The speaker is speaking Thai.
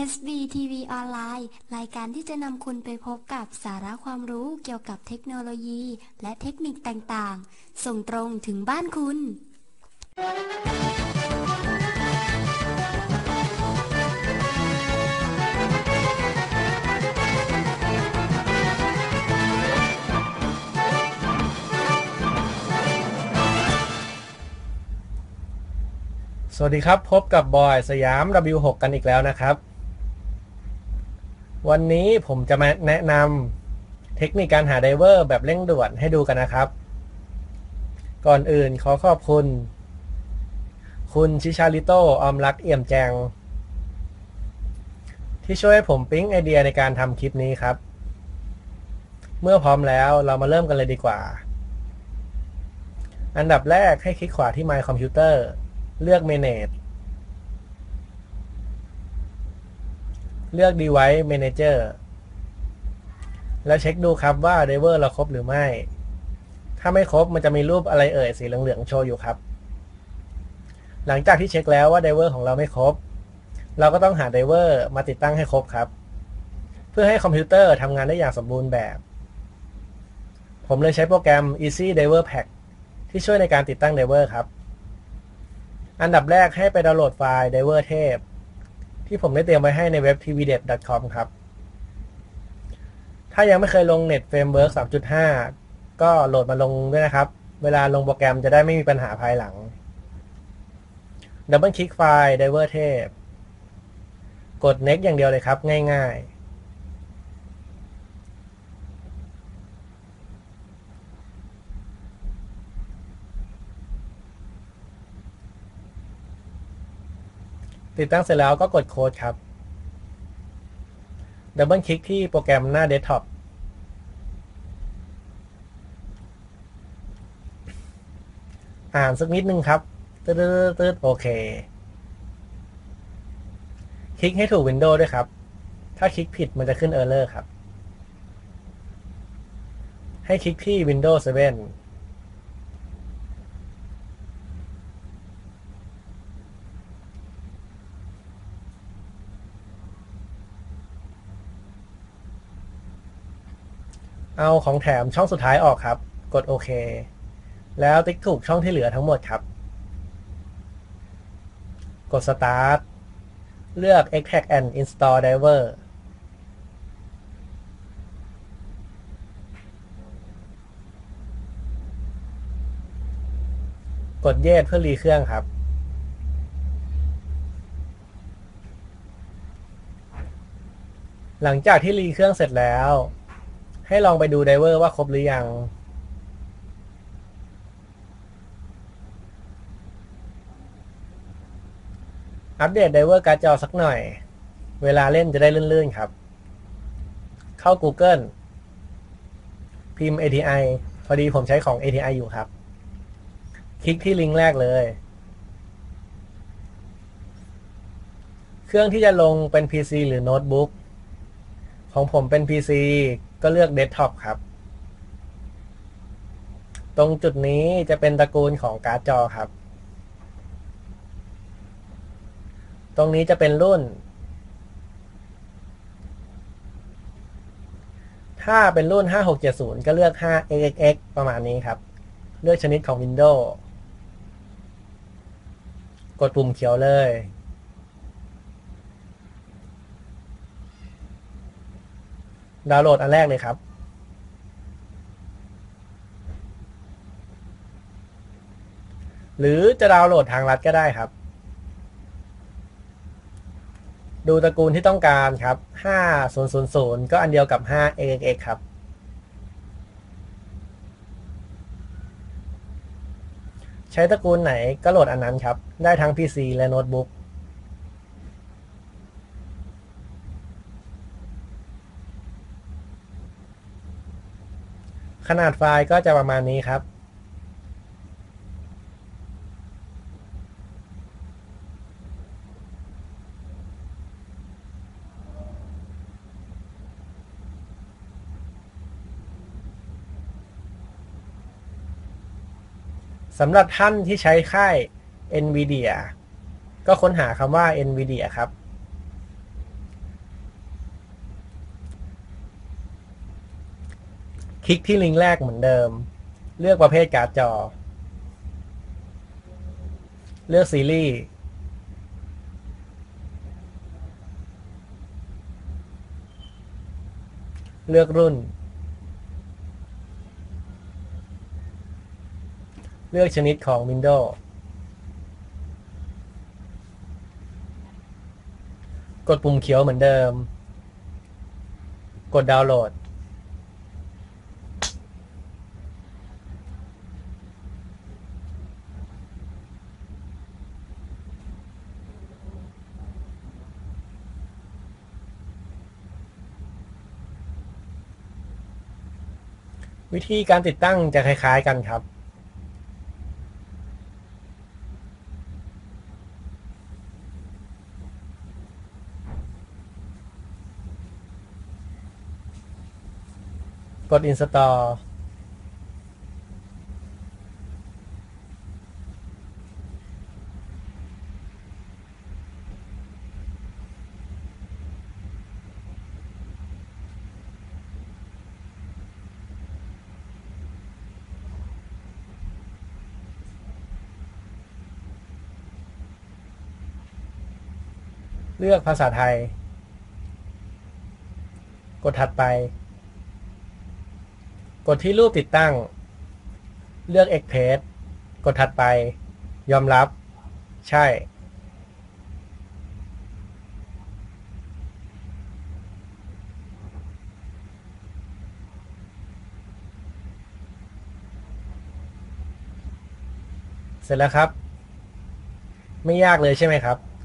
SBTV ออนไลน์รายการที่จะนำคุณไปพบกับสาระความรู้เกี่ยวกับเทคโนโลยี และเทคนิคต่างๆ ส่งตรงถึงบ้านคุณ สวัสดีครับ พบกับบอยสยาม W6 กันอีกแล้วนะครับ วันนี้ผมจะมาแนะนำเทคนิคการหาไดเวอร์แบบเร่งด่วนให้ดูกันนะครับ ก่อนอื่นขอขอบคุณ คุณชิชาลิโตออมรักเอี่ยมแจง ที่ช่วยให้ผมปิ๊งไอเดียในการทำคลิปนี้ครับ เมื่อพร้อมแล้วเรามาเริ่มกันเลยดีกว่า อันดับแรกให้คลิกขวาที่ My Computer เลือก Manage เลือก Device Manager แล้วเช็คดูครับว่า Driver เราครบหรือไม่ ถ้าไม่ครบมันจะมีรูปอะไรเอ่ยสีเหลืองๆโชว์อยู่ครับ หลังจากที่เช็คแล้วว่า Driver ของเราไม่ครบ เราก็ต้องหา Driver มาติดตั้งให้ครบครับ เพื่อให้คอมพิวเตอร์ทำงานได้อย่างสมบูรณ์แบบ ผมเลยใช้โปรแกรม Easy Driver Pack ที่ช่วยในการติดตั้ง Driver ครับ อันดับแรกให้ไปดาวน์โหลดไฟล์ Diver เทพ ที่ผมได้เตรียมไว้ให้ในเว็บ tvdet.com ครับ ถ้ายังไม่เคยลง Net Framework 3.5 ก็โหลดมาลงด้วยนะครับ เวลาลงโปรแกรมจะได้ไม่มีปัญหาภายหลัง ดับเบิลคลิกไฟล์ Diver เทพกด Next อย่างเดียวเลยครับ ง่ายๆ ติดตั้งเสร็จแล้วก็กดโค้ดครับดับเบิลคลิกที่โปรแกรมหน้าเดสก์ท็อปอ่านสักนิดนึงครับตืดตืดโอเค คลิกให้ถูกวินโดว์ด้วยครับ ถ้าคลิกผิดมันจะขึ้นเออร์เลอร์ครับ ให้คลิกที่ Windows 7 เอาของแถมช่องสุดท้ายออกครับ กดโอเค แล้วติ๊กถูกช่องที่เหลือทั้งหมดครับ กด Start เลือก Extract and Install Driver กด Yes เพื่อรีเครื่องครับ หลังจากที่รีเครื่องเสร็จแล้ว ให้ลองไปดูไดเวอร์ว่าครบหรือยังอัปเดตไดเวอร์การ์ดจอสักหน่อย เวลาเล่นจะได้ลื่นๆครับ เข้า Google พิมพ์ ATI พอดีผมใช้ของ ATI อยู่ครับ คลิกที่ลิงก์แรกเลย เครื่องที่จะลงเป็น PC หรือโน้ตบุ๊ก ของผมเป็น PC ก็เลือกเดสก์ท็อปครับ ตรงจุดนี้จะเป็นตระกูลของการ์ดจอครับ ตรงนี้จะเป็นรุ่น ถ้าเป็นรุ่น 5670 ก็เลือก 5xx ประมาณนี้ครับ เลือกชนิดของ Windows กดปุ่มเขียวเลย ดาวน์โหลดอันแรกเลยครับ หรือจะดาวน์โหลดทางรัฐก็ได้ครับ ดูตระกูลที่ต้องการครับ 5000 ก็อันเดียวกับ 5xx ครับใช้ตระกูลไหนก็โหลดอันนั้นครับ ได้ทั้ง PC และโน้ตบุ๊ก นาดไฟล์ก็จะประมาณนี้ครับ สำหรับท่านที่ใช้ค่าย NVIDIA ก็ค้นหาคำว่า NVIDIA ครับ คลิกที่ลิงก์แรกเหมือนเดิม เลือกประเภทการ์ดจอ เลือกซีรีส์เลือกรุ่น เลือกชนิดของ Windows กดปุ่มเขียวเหมือนเดิม กดดาวน์โหลด วิธีการติดตั้งจะคล้าย ๆ กันครับ กด install เลือกภาษาไทย กดถัดไป กดที่รูปติดตั้ง เลือก Express กดถัดไป ยอมรับ ใช่ เสร็จแล้วครับ ไม่ยากเลยใช่ไหมครับ